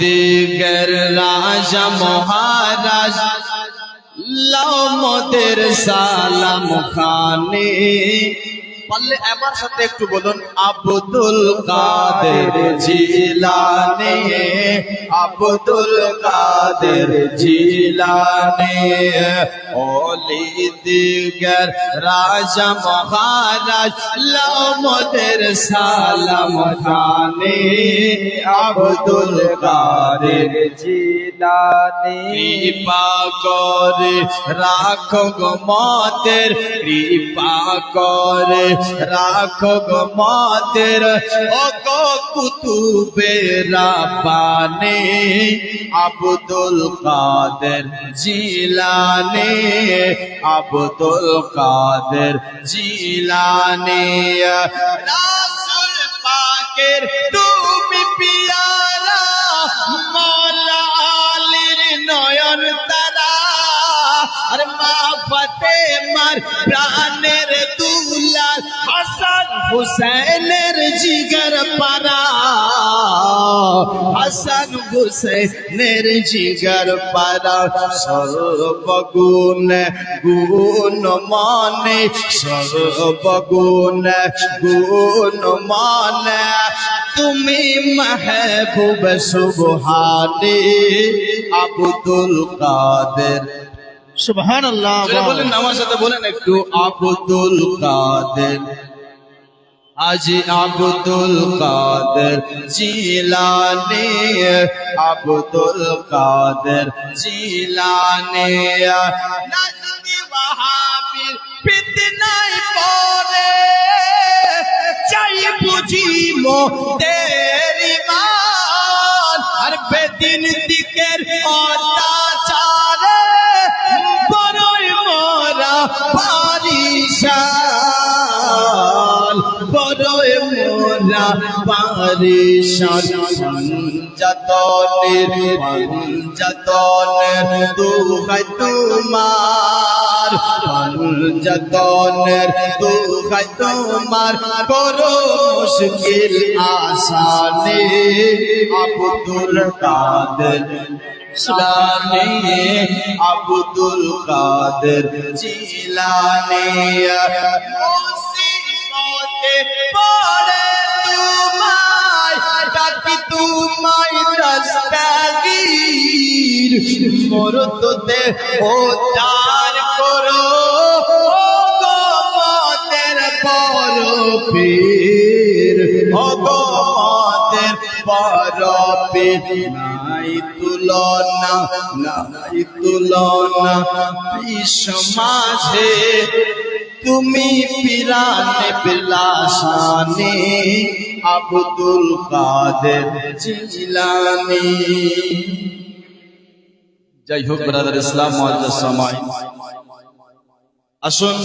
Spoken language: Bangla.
দিগের রাজা মহারাজ লামদের সালাম খানে পারলে আমার সাথে একটু বলুন, আব্দুল কাদের জিলানে, আব্দুল কাদের জিলানে ওলি দিগর রাজা মহারাজ লামদের সালাম খানে আব্দুল কাদের জিলানি। কৃপা করে রাখো গো মতের, কৃপা করে রাখো গো মতের ও গো কুতুবে রাব্বানে আব্দুল কাদের জিলানে, আব্দুল কাদের জিলানে। রাসূল পাকের তুমি পিয়ারা মৌলা আলীর নয়ন তারা আর মা ফতে মার প্রাণের দুলাল হাসান হুসেনের জিগর পারা হাসান হুসেনের জিগর পারা সর্বগুণ গুণ মানে সর্বগুণ গুণ মানে তুমি মাহবুব সুবহানে আব্দুল কাদের সুবহানাল্লাহ জোরে বলেন। আমার সাথে বলেন একটু। আব্দুল কাদের আজ আব্দুল কাদের জিলানে আব্দুল কাদের জিলানে। নাজদি ওয়াহাবির ফিতনায় পড়ে চাই বুঝি মোদের ইমান আর বেদিন দিকের অত্যাচারে পারিশান পঞ্জাতনের পঞ্জাতনের দুহাই তোমার পঞ্জাতনের দুহাই তোমার করো মুশকিল আসানে আব্দুল কাদের জিলানে, আব্দুল কাদের জিলানে। মুসিবতে মরততে ও তার করো। মতের পরো পীর মতের পরো পীর নাই তুলনা নাই তুলনা বিশ্ব মাঝে তুমি পিরানে বিলাসানে, আব্দুল কাদের জিলানি। যাই হোক ব্রাদার ইসলাম সময়। আসুন।